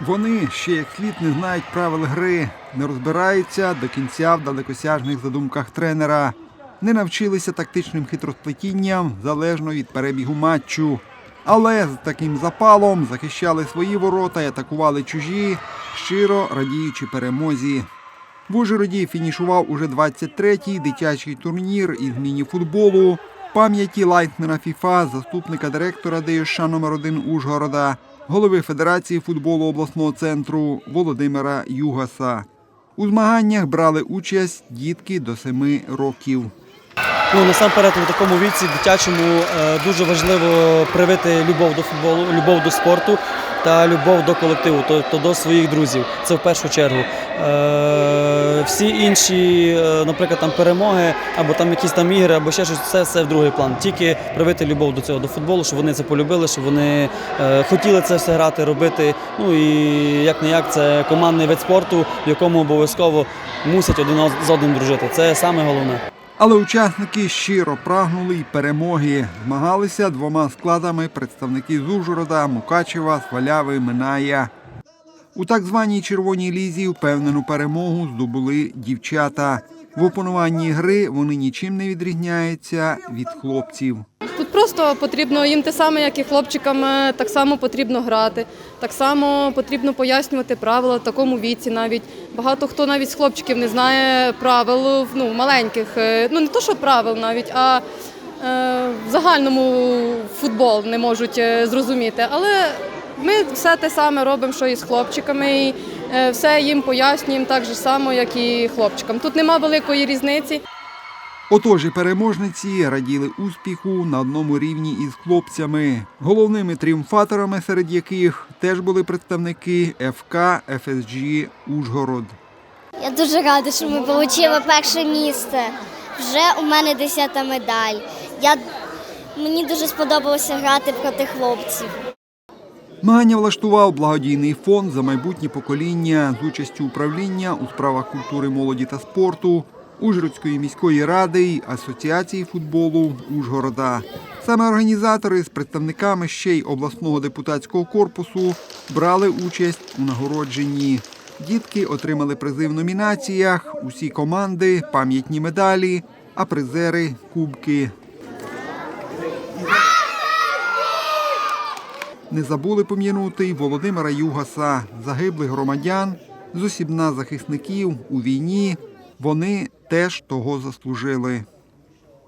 Вони ще як слід не знають правил гри, не розбираються до кінця в далекосяжних задумках тренера, не навчилися тактичним хитросплетінням залежно від перебігу матчу. Але з таким запалом захищали свої ворота і атакували чужі, щиро радіючи перемозі. В Ужгороді фінішував уже 23-й дитячий турнір із міні-футболу пам'яті лайтмена ФІФА, заступника директора ДЮШ номер 1 Ужгорода, голови Федерації футболу обласного центру Володимира Югаса. У змаганнях брали участь дітки до 7 років. Ну, насамперед, у такому віці дитячому е, дуже важливо привити любов до футболу, любов до спорту та любов до колективу, тобто до своїх друзів. Це в першу чергу. Е, всі інші, е, наприклад, там перемоги або там якісь там ігри, або ще щось, це все в другий план. Тільки привити любов до цього, до футболу, щоб вони це полюбили, щоб вони хотіли це все грати, робити. Ну і як не як, це командний вид спорту, в якому обов'язково мусять один з одним дружити. Це саме головне. Але учасники щиро прагнули й перемоги. Змагалися двома складами представники з Мукачева, Сваляви, Миная. У так званій червоній лізі впевнену перемогу здобули дівчата. В опануванні гри вони нічим не відрізняються від хлопців. Просто потрібно їм те саме, як і хлопчикам, е, так само потрібно грати, так само потрібно пояснювати правила в такому віці. Навіть багато хто навіть з хлопчиків не знає правил ну, маленьких. е, Ну не то, що правил навіть, а е, в загальному футбол не можуть е, зрозуміти. Але ми все те саме робимо, що і з хлопчиками, і все їм пояснюємо так же само, як і хлопчикам. Тут нема великої різниці. Отож і переможниці раділи успіху на одному рівні із хлопцями. Головними тріумфаторами, серед яких теж були представники ФК ФСГ Ужгород. Я дуже рада, що ми отримали перше місце. Вже у мене десята медаль. Я... Мені дуже сподобалося грати проти хлопців. Змагання влаштував благодійний фонд за майбутнє покоління з участю управління у справах культури, молоді та спорту, Ужгородської міської ради й Асоціації футболу Ужгорода. Саме організатори з представниками ще й обласного депутатського корпусу брали участь у нагородженні. Дітки отримали призи в номінаціях, усі команди, пам'ятні медалі, а призери кубки. Не забули пом'янути й Володимира Югаса, загиблих громадян, зосібна захисників у війні. Вони теж того заслужили.